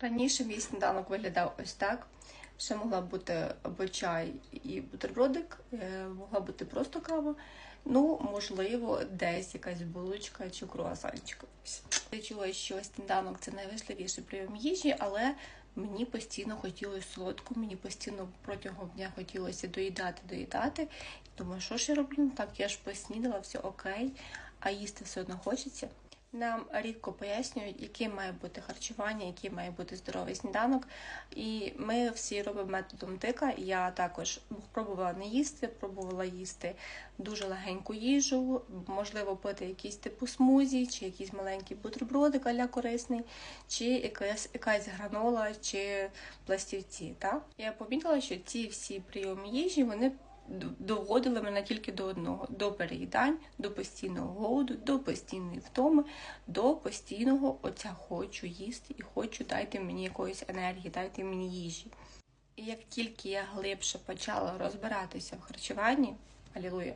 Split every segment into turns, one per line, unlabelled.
Раніше мій сніданок виглядав ось так. Ще могла бути або чай і бутербродик, е, могла бути просто кава. Ну, можливо, десь якась булочка чи круасанчик. Я чула, що сніданок це найважливіший прийом їжі, але мені постійно хотілося солодку, мені постійно протягом дня хотілося доїдати, доїдати. Думаю, що ж я роблю? Так, я ж поснідала, все окей, а їсти все одно хочеться. Нам рідко пояснюють, яке має бути харчування, який має бути здоровий сніданок. І ми всі робимо методом тика. Я також пробувала не їсти, пробувала їсти дуже легеньку їжу, можливо, пити якийсь типу смузі, чи якийсь маленький бутербродик аля корисний, чи якась, якась гранола, чи пластівці. Так? Я помітила, що ці всі прийоми їжі вони доводили мене тільки до одного: до переїдань, до постійного голоду, до постійної втоми, до постійного оця хочу їсти і хочу дайте мені якоїсь енергії, дайте мені їжі. І як тільки я глибше почала розбиратися в харчуванні, алілуя,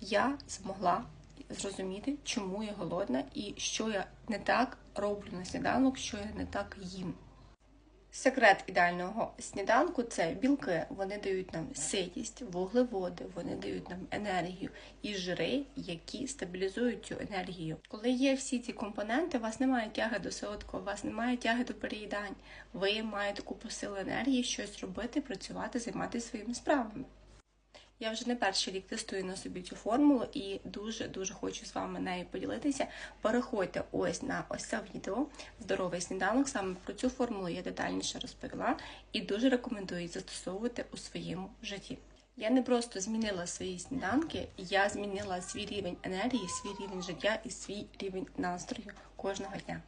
я змогла зрозуміти, чому я голодна і що я не так роблю на сніданок, що я не так їм. Секрет ідеального сніданку це білки. Вони дають нам ситість, вуглеводи, вони дають нам енергію і жири, які стабілізують цю енергію. Коли є всі ці компоненти, у вас немає тяги до солодкого, у вас немає тяги до переїдань. Ви маєте купу сил енергії щось робити, працювати, займатися своїми справами. Я вже не перший рік тестую на собі цю формулу і дуже-дуже хочу з вами нею поділитися. Переходьте ось на ось це відео Здоровий сніданок. Саме про цю формулу я детальніше розповіла і дуже рекомендую застосовувати у своєму житті. Я не просто змінила свої сніданки, я змінила свій рівень енергії, свій рівень життя і свій рівень настрою кожного дня.